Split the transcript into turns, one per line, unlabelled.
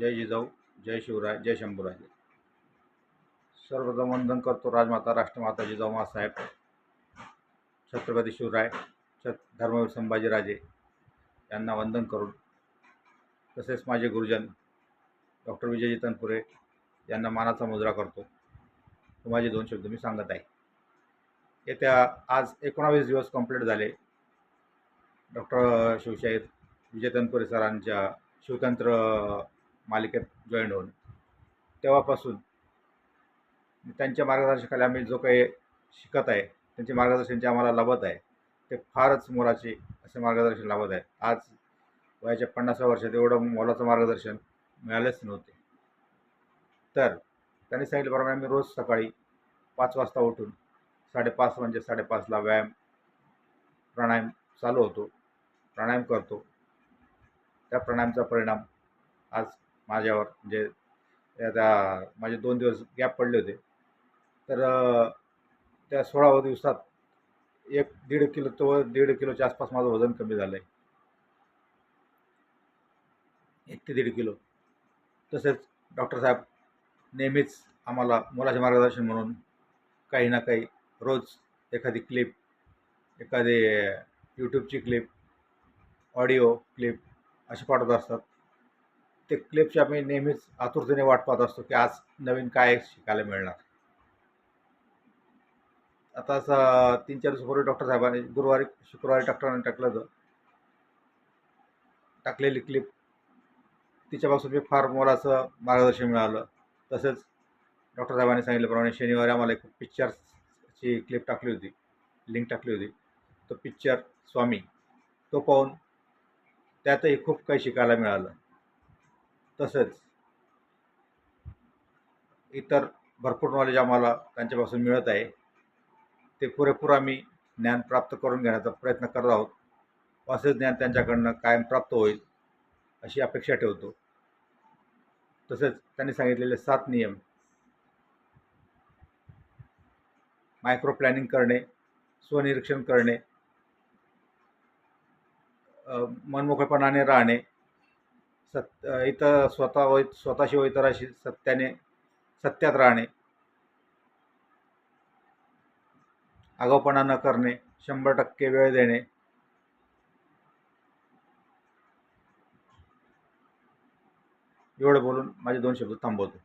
जय जिजाऊ जय शिवराय जय शंभूराजे. सर्वप्रथम वंदन करतो राजमाता राष्ट्रमाता जिजाऊ मासाहेब छत्रपती शिवराय छत धर्मवीर संभाजीराजे यांना वंदन करून तसेच माझे गुरुजन डॉक्टर विजय तनपुरे यांना मानाचा मुजरा करतो. तो माझे दोन शब्द मी सांगत आहे. येत्या आज एकोणावीस दिवस कंप्लीट झाले. डॉक्टर शिवशाहीर विजय तनपुरे सरांच्या शिवतंत्र मालिकेत जॉईन होऊन. तेव्हापासून त्यांच्या मार्गदर्शकाला आम्ही जो काही शिकत आहे त्यांचे मार्गदर्शन जे आम्हाला लाभत आहे ते फारच मोलाचे असे मार्गदर्शन लाभत आहे. आज वयाच्या पन्नासाव्या वर्षात एवढं मोलाचं मार्गदर्शन मिळालेच नव्हते. तर त्यांनी सांगितल्याप्रमाणे आम्ही रोज सकाळी पाच वाजता उठून साडेपाच म्हणजे साडेपाचला व्यायाम प्राणायाम चालू होतो प्राणायाम करतो. त्या प्राणायामचा परिणाम आज माझ्यावर. म्हणजे आता माझे दोन दिवस गॅप पडले होते. तर त्या सोळाव्या दिवसात एक दीड किलो तो दीड किलोच्या आसपास माझं वजन कमी झालं आहे एक ते दीड किलो. तसेच डॉक्टर साहेब नेहमीच आम्हाला मुलाचे मार्गदर्शन म्हणून काही ना काही रोज एखादी क्लिप एखादी यूट्यूबची क्लिप ऑडिओ क्लिप असे पाठवत असतात. ते क्लिपची आम्ही नेहमीच आतुरतेने वाट पाहत असतो की आज नवीन काय शिकायला मिळणार. आता असं तीन चार दिवसापूर्वी डॉक्टर साहेबांनी गुरुवारी शुक्रवारी डॉक्टरांनी टाकलं होतं. टाकलेली क्लिप तिच्यापासून मी फार मोलाचं मार्गदर्शन मिळालं. तसेच डॉक्टर साहेबांनी सांगितल्याप्रमाणे शनिवारी आम्हाला एक पिक्चरची क्लिप टाकली होती. लिंक टाकली होती. तो पिक्चर स्वामी. तो पाहून त्यातही खूप काही शिकायला मिळालं. तसेच इतर भरपूर नॉलेज आम्हाला त्यांच्यापासून मिळत आहे. ते पुरेपूर आम्ही ज्ञान प्राप्त करून घेण्याचा प्रयत्न करत आहोत. असे ज्ञान त्यांच्याकडनं कायम प्राप्त होईल अशी अपेक्षा ठेवतो. तसेच त्यांनी सांगितलेले सात नियम. मायक्रो प्लॅनिंग करणे स्वनिरीक्षण करणे मनमोकळेपणाने राहणे सत इतर स्वतः व स्वतःशी व इतराशी सत्याने सत्यात राहणे. आगाऊपणा न करणे शंभर टक्के वेळ देणे. एवढं बोलून माझे दोन शब्द थांबवतो.